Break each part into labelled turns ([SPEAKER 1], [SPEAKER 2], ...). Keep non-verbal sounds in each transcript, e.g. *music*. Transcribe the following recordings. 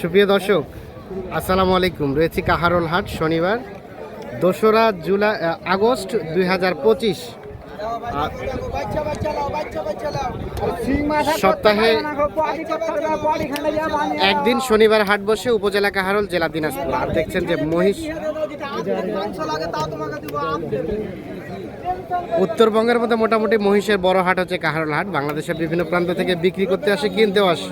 [SPEAKER 1] সুপ্রিয় দর্শক আসসালামু আলাইকুম। রয়েছি কাহারোল হাট শনিবার দোসরা জুলাই আগস্ট দুই হাজার পঁচিশ। সপ্তাহে একদিন শনিবার হাট বসে উপজেলা কাহারোল জেলা দিনাজপুর। আর দেখছেন যে মহিষ উত্তরবঙ্গের মধ্যে মোটামুটি মহিষের বড় হাট হচ্ছে কাহারোল হাট। বাংলাদেশের বিভিন্ন প্রান্ত থেকে বিক্রি করতে আসে কিনতেও আসে।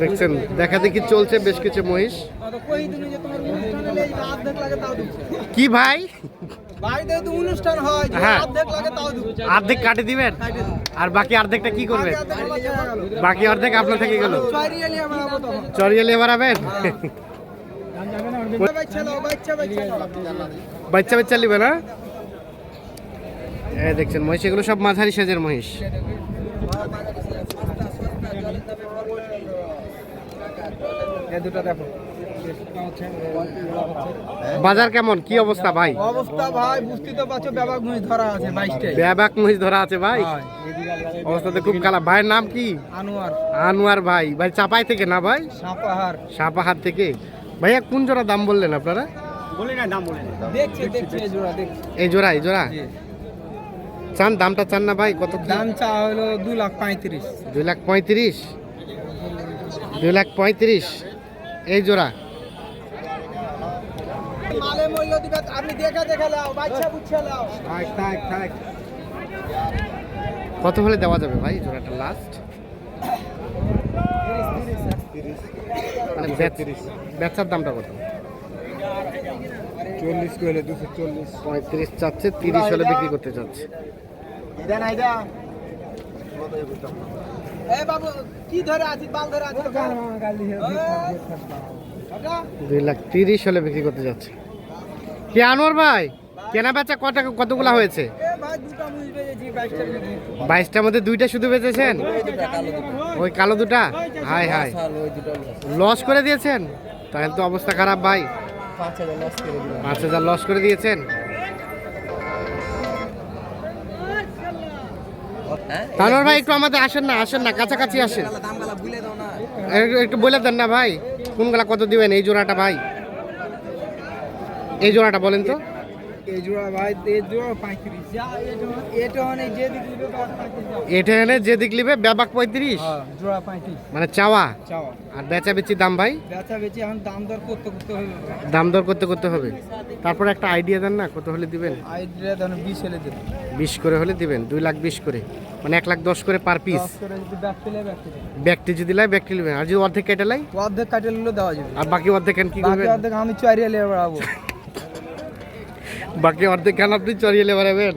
[SPEAKER 1] দেখছেন, দেখা দেখি চলছে বেশ কিছু মহিষ। কি ভাই?
[SPEAKER 2] হয়।
[SPEAKER 1] দিবেন? আর বাকি অর্ধেকটা বাকি অর্ধেক আপনার থেকে
[SPEAKER 2] বাচ্চা
[SPEAKER 1] নিবে না? দেখছেন, মহিষ, এগুলো সব মাঝারি সাজের মহিষ। বাজার কেমন? কি অবস্থা ভাই?
[SPEAKER 2] অবস্থা ভাই বুঝতে তো পারছ ব্যাপক মুই ধরা আছে বাইশটাই
[SPEAKER 1] ব্যাবাক মহিষ ধরা আছে ভাই? অবস্থাতে খুব খারাপ। ভাইয়ের নাম কি?
[SPEAKER 2] আনোয়ার।
[SPEAKER 1] আনোয়ার ভাই। ভাই চাপাই থেকে না ভাই?
[SPEAKER 2] সাপাহার
[SPEAKER 1] সাপাহার থেকে। ভাইয়া কোন জোড়া দাম বললেন আপনারা?
[SPEAKER 2] দেখছে দেখছে এই জোড়া দেখছে।
[SPEAKER 1] এই জোড়া এই জোড়া?
[SPEAKER 2] জি।
[SPEAKER 1] চান? দামটা চান না ভাই? কত?
[SPEAKER 2] দাম চা হলো দু লাখ পঁয়ত্রিশ।
[SPEAKER 1] দুই লাখ পঁয়ত্রিশ? দুই লাখ পঁয়ত্রিশ। এই জোড়া। কত হলে দেওয়া যাবে ভাই জোড়াটা লাস্ট মানে বেচ- বেচার দামটা কত?
[SPEAKER 2] চল্লিশ কইলে দুশো চল্লিশ।
[SPEAKER 1] পঁয়ত্রিশ চাচ্ছে তিরিশ হলে বিক্রি করতে চাচ্ছে।
[SPEAKER 2] ইদা না ইদা এ বাবু কি ধরে আছিস? বাল ধরে আছিস
[SPEAKER 1] দুই লাখ তিরিশ হলে বিক্রি করতে যাচ্ছে। কি আনোয়ার ভাই? কেনা বেচা কত কতগুলা হয়েছে?
[SPEAKER 2] এ ভাই দুটো মুজ বেজেছি বাইশটার মধ্যে
[SPEAKER 1] বাইশটার মধ্যে দুইটা শুধু বেচেছেন? ওই কালো দুটা। হাই হাই লস করে দিয়েছেন? তাহলে তো অবস্থা খারাপ ভাই।
[SPEAKER 2] পাঁচ হাজার লস করে
[SPEAKER 1] দিয়েছেন? তানোর ভাই, একটু আমাদের আসেন না আসেন না, কাছাকাছি আসেন। একটু বলে দেন না ভাই, কোনগুলা কত দিবেন এই জোড়াটা ভাই? এই জোড়াটা বলেন তো।
[SPEAKER 2] এটা
[SPEAKER 1] এনে যে দিক লিবে পঁয়ত্রিশ?
[SPEAKER 2] হ্যাঁ জোড়া পঁয়ত্রিশ।
[SPEAKER 1] মানে চাওয়া?
[SPEAKER 2] চাওয়া।
[SPEAKER 1] আর বেচা বেচি দাম ভাই?
[SPEAKER 2] বেচা বেচি এখন দাম দর করতে করতে হবে
[SPEAKER 1] দাম দর করতে করতে হবে। তারপর একটা আইডিয়া দেন না কত হলে দিবেন?
[SPEAKER 2] আইডিয়া বিশ হলে দেবে।
[SPEAKER 1] বিশ করে হলে দিবেন দুই লাখ বিশ করে। মানে এক লাখ দশ করে পার পিস ব্যাগটি যদি লাই ব্যাগটি নেবেন। আর যদি অর্ধেক কেটে লাই
[SPEAKER 2] অর্ধেক কাটে দেওয়া যাবে।
[SPEAKER 1] আর বাকি অর্ধেক কি করবেন?
[SPEAKER 2] অর্ধেক আমি লিয়ে বেড়াবো *laughs*
[SPEAKER 1] বাকি অর্ধেক কেন আপনি চড়িয়ে লেবারাবেন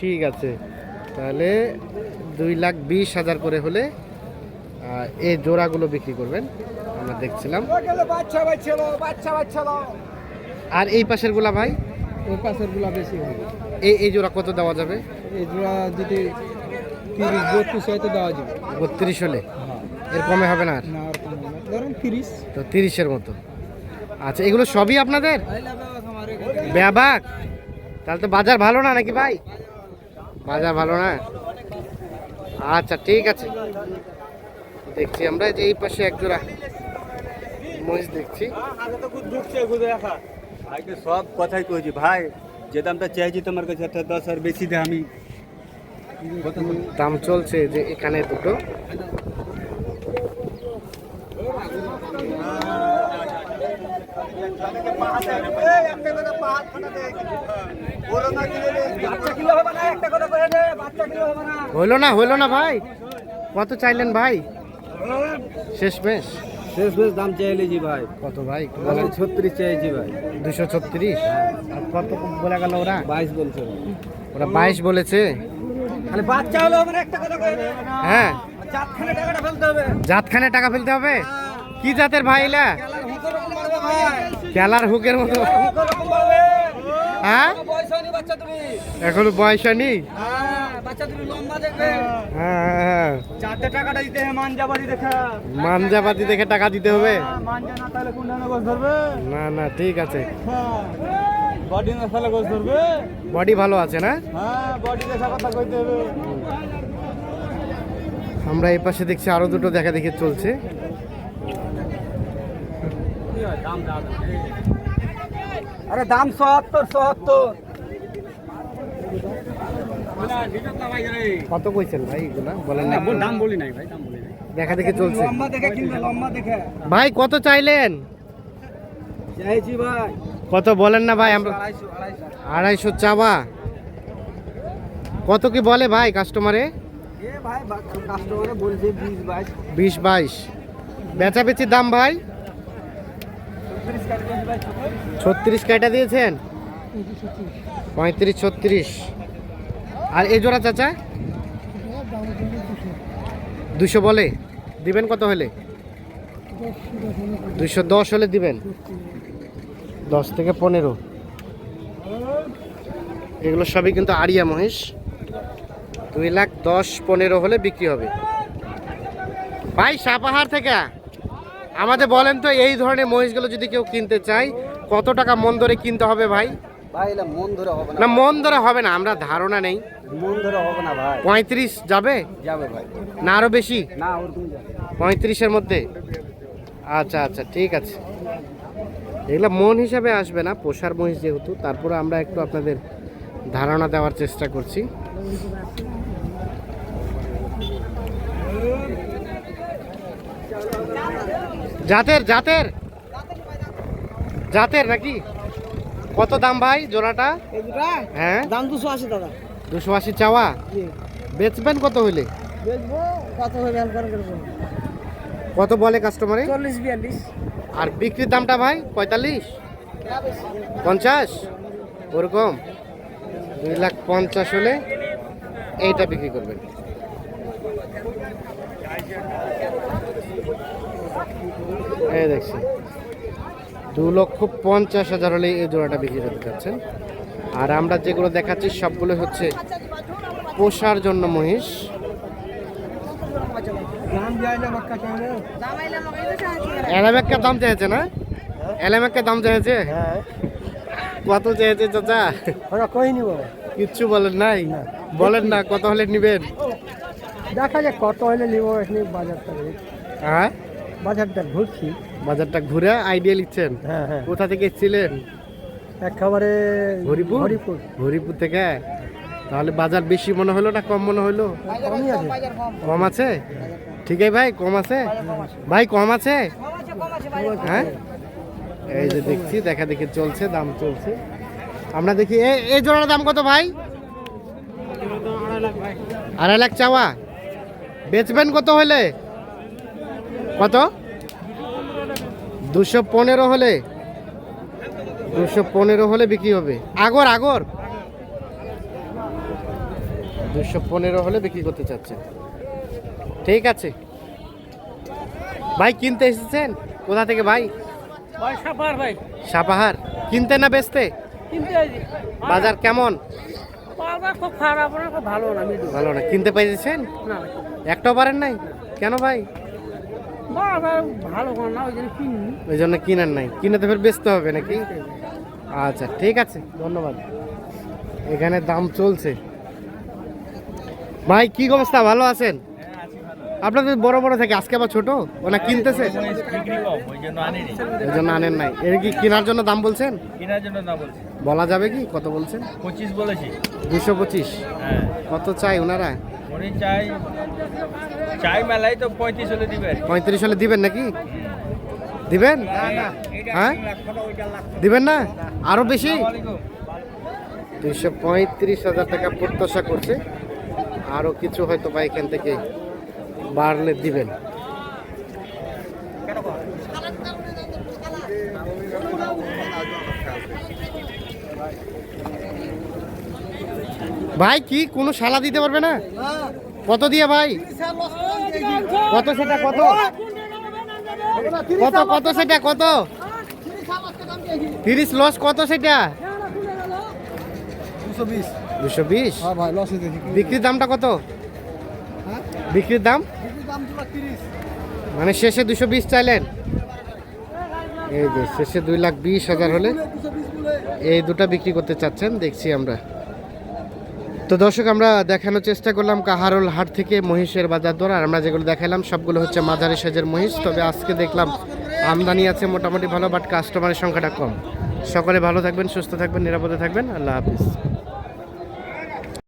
[SPEAKER 1] ঠিক আছে। তাহলে দুই লাখ বিশ হাজার করে হলে এই জোড়াগুলো বিক্রি করবেন। আমরা দেখছিলাম। আর এই পাশেরগুলা ভাই?
[SPEAKER 2] ওই পাশেরগুলা বেশি হবে।
[SPEAKER 1] এই এই জোড়া কত দেওয়া যাবে?
[SPEAKER 2] এই জোড়া যদি তিরিশ বত্রিশ হয় তো দেওয়া যাবে।
[SPEAKER 1] বত্রিশ হলে? এর কমে হবে না আর।
[SPEAKER 2] ধরুন তিরিশ।
[SPEAKER 1] তো তিরিশের মতো। আচ্ছা এগুলো সবই আপনাদের? ব্যাবাক? তাহলে তো বাজার ভালো না নাকি ভাই? বাজার ভালো না? আচ্ছা ঠিক আছে। দেখছি আমরা যে এই পাশে এক জোড়া মহিষ দেখছি।
[SPEAKER 3] সব কথাই কইছি ভাই যে দামটা চাইছি তোমার কাছে দশ আর বেশি দে আমি।
[SPEAKER 1] দাম চলছে যে এখানে দুটো। হইল না হইল না ভাই। কত চাইলেন ভাই? শেষ মেশ
[SPEAKER 3] শেষ বেশ দাম চাইলে জি ভাই।
[SPEAKER 1] কত ভাই
[SPEAKER 3] ছত্রিশ চাইছি ভাই।
[SPEAKER 1] দুশো ছত্রিশ? আর কত বলে গেল ওরা?
[SPEAKER 3] বাইশ বলছে।
[SPEAKER 1] ওরা বাইশ বলেছে।
[SPEAKER 2] বাচ্চা হলো আমার একটা কথা
[SPEAKER 1] হ্যাঁ।
[SPEAKER 2] চারখানে টাকাটা ফেলতে হবে।
[SPEAKER 1] জাতখানে টাকা ফেলতে হবে? কি জাতের ভাই এলা?
[SPEAKER 2] খেলার
[SPEAKER 1] হুকের মতো। হ্যাঁ? এখনও বয়স হয়নি?
[SPEAKER 2] হ্যাঁ
[SPEAKER 1] হ্যাঁ
[SPEAKER 3] দেখা
[SPEAKER 1] টাকা দিতে হবে।
[SPEAKER 3] না
[SPEAKER 1] না না ঠিক আছে।
[SPEAKER 3] বডি না
[SPEAKER 1] ভালো আছে না?
[SPEAKER 3] হ্যাঁ হবে
[SPEAKER 1] আমরা এই পাশে দেখছি আরও দুটো দেখা দেখে চলছে।
[SPEAKER 2] আরে দাম সত্তর সত্তর।
[SPEAKER 1] কত কইছেন ভাই এগুলা? বলেন না।
[SPEAKER 3] দাম বলি নাই ভাই দাম বলি নাই।
[SPEAKER 1] দেখা দেখে চলছে।
[SPEAKER 2] লম্বা দেখে কিনবে লম্বা দেখে।
[SPEAKER 1] ভাই কত চাইলেন?
[SPEAKER 2] চাইছি ভাই।
[SPEAKER 1] কত বলেন না ভাই আমরা
[SPEAKER 2] আড়াইশো
[SPEAKER 1] চাওয়া। কত কি বলে ভাই কাস্টমারে
[SPEAKER 2] এ ভাই কাস্টমারে বলছে বিশ বাইশ।
[SPEAKER 1] বিশ বাইশ। বেচা বেচির দাম ভাই
[SPEAKER 2] তিরিশ কাটি দিয়েছি ভাই
[SPEAKER 1] ছত্রিশ কাটা দিয়েছেন? পঁয়ত্রিশ, ছত্রিশ। আর এই জোড়া চাচা? দুশো বলে। দিবেন কত হলে? দুশো দশ হলে দিবেন। দশ থেকে পনেরো। এগুলো সবই কিন্তু আরিয়া মহিষ দুই লাখ দশ, পনেরো হলে বিক্রি হবে। ভাই সাপাহার থেকে? আমাদের বলেন তো এই ধরনের মহিষগুলো যদি কেউ কিনতে চায় কত টাকা মন ধরে কিনতে হবে ভাই?
[SPEAKER 2] মন ধরে হবে না।
[SPEAKER 1] না মন ধরে হবে না আমরা ধারণা নেই।
[SPEAKER 2] মন ধরে হবে না ভাই।
[SPEAKER 1] পঁয়ত্রিশ যাবে?
[SPEAKER 2] যাবে ভাই।
[SPEAKER 1] না আরও বেশি?
[SPEAKER 2] না
[SPEAKER 1] পঁয়ত্রিশের মধ্যে? আচ্ছা আচ্ছা ঠিক আছে। এগুলো মন হিসাবে আসবে না পোষার মহিষ যেহেতু তারপরে আমরা একটু আপনাদের ধারণা দেওয়ার চেষ্টা করছি। জাতের জাতের? জাতের নাকি? কত দাম ভাই জোড়াটা? হ্যাঁ?
[SPEAKER 2] দাম দুশো আশি দাদা
[SPEAKER 1] দুশো আশি চাওয়া? বেচবেন কত হইলে?
[SPEAKER 2] কত
[SPEAKER 1] বলে কাস্টমারে
[SPEAKER 2] চল্লিশ বিয়াল্লিশ।
[SPEAKER 1] আর বিক্রির দামটা ভাই পঁয়তাল্লিশ? পঞ্চাশ? ওরকম। দুই লাখ পঞ্চাশ হলে এইটা বিক্রি করবেন। দেখছি। দু লক্ষ পঞ্চাশ হাজার হলে এই জোড়াটা বিক্রি করতে চাচ্ছেন আর আমরা যেগুলো দেখাচ্ছি সবগুলো হচ্ছে পোষার জন্য মহিষ। এলামেক্কার দাম চেয়েছে না? এলামেক্কার দাম চেয়েছে?
[SPEAKER 2] হ্যাঁ
[SPEAKER 1] কত চেয়েছে চাচা?
[SPEAKER 2] ওরা কই নিব
[SPEAKER 1] কিচ্ছু বলেন নাই? বলেন না কত হলে নিবেন?
[SPEAKER 2] দেখা যাক কত হলে নিব এখানে বাজারটা
[SPEAKER 1] হ্যাঁ?
[SPEAKER 2] বাজারটা ঘুরছি।
[SPEAKER 1] বাজারটা ঘুরে আইডিয়া লিখছেন?
[SPEAKER 2] হ্যাঁ হ্যাঁ।
[SPEAKER 1] কোথা থেকে এসেছিলেন?
[SPEAKER 2] একেবারে
[SPEAKER 1] হরিপুর?
[SPEAKER 2] হরিপুর।
[SPEAKER 1] হরিপুর থেকে? তাহলে বাজার বেশি মনে হলো না কম মনে হলো?
[SPEAKER 2] কমই আছে
[SPEAKER 1] কম। আছে? ঠিক আছে ভাই কম আছে? ভাই কম আছে? হ্যাঁ? এই যে দেখছি দেখা দেখি চলছে দাম চলছে। আমরা দেখি এ- এই জোড়ার দাম কত ভাই? আড়াই লাখ চাওয়া। বেচবেন কত হলে? কত? দুশো পনেরো হলে দুশো পনেরো হলে বিক্রি হবে। আগর আগর। দুশো পনেরো হলে বিক্রি করতে চাচ্ছে। ঠিক আছে। ভাই কিনতে এসেছেন? কোথা থেকে ভাই?
[SPEAKER 2] ভাই
[SPEAKER 1] সাপাহার কিনতে না বেচতে? বাজার কেমন?
[SPEAKER 2] খুব খারাপ ভালো না
[SPEAKER 1] ভালো না। কিনতে পেরেছেন
[SPEAKER 2] না।
[SPEAKER 1] একটাও পারেন নাই? কেন ভাই?
[SPEAKER 2] ভালো না ওই জন্য কিনি।
[SPEAKER 1] ওই জন্য কিনার নাই। কিনে তো ফের বেচতে হবে নাকি? আচ্ছা ঠিক আছে ধন্যবাদ। এখানে দাম চলছে। ভাই কি অবস্থা? ভালো আছেন? আপনাদের বড় বড় থাকে আজকে আবার ছোট? ওনা কিনতেছে?
[SPEAKER 3] ওই জন্য আনিনি
[SPEAKER 1] ওই জন্য আনেন নাই। এর কি কেনার জন্য দাম বলছেন?
[SPEAKER 3] কেনার জন্য না বলছি।
[SPEAKER 1] বলা যাবে কি? কত বলছেন?
[SPEAKER 3] পঁচিশ বলেছি।
[SPEAKER 1] দুশো পঁচিশ।
[SPEAKER 3] হ্যাঁ।
[SPEAKER 1] কত চাই ওনারা?
[SPEAKER 3] উনি চাই চাই মেলাই তো পঁয়ত্রিশ হলে দিবেন।
[SPEAKER 1] পঁয়ত্রিশ হলে দিবেন নাকি? দিবেন? হ্যাঁ? দিবেন না? আরও বেশি? দুইশো পঁয়ত্রিশ হাজার টাকা প্রত্যাশা করছে। আরও কিছু হয়তো বা এখান থেকে বাড়লে দিবেন। ভাই কি কোনো সালা দিতে পারবে না? কত দিয়ে ভাই? কত সেটা কত? কত কত সেটা কত? তিরিশ লস কত সেটা?
[SPEAKER 2] দুশো বিশ। হ্যাঁ
[SPEAKER 1] বিক্রির দামটা কত? বিক্রির দাম? মানে শেষে দুশো বিশ চাইলেন। এই যে শেষে দুই লাখ বিশ হাজার হলে এই দুটো বিক্রি করতে চাচ্ছেন দেখছি আমরা। তো দর্শক, আমরা দেখানোর চেষ্টা করলাম কাহারোল হাট থেকে মহিষের বাজার দর, আর আমরা যেগুলো দেখালাম সবগুলো হচ্ছে মাঝারি সাইজের মহিষ। তবে আজকে দেখলাম আমদানি আছে মোটামুটি ভালো বাট কাস্টমারের সংখ্যাটা কম। সকলে ভালো থাকবেন, সুস্থ থাকবেন, নিরাপদে থাকবেন। আল্লাহ হাফিজ।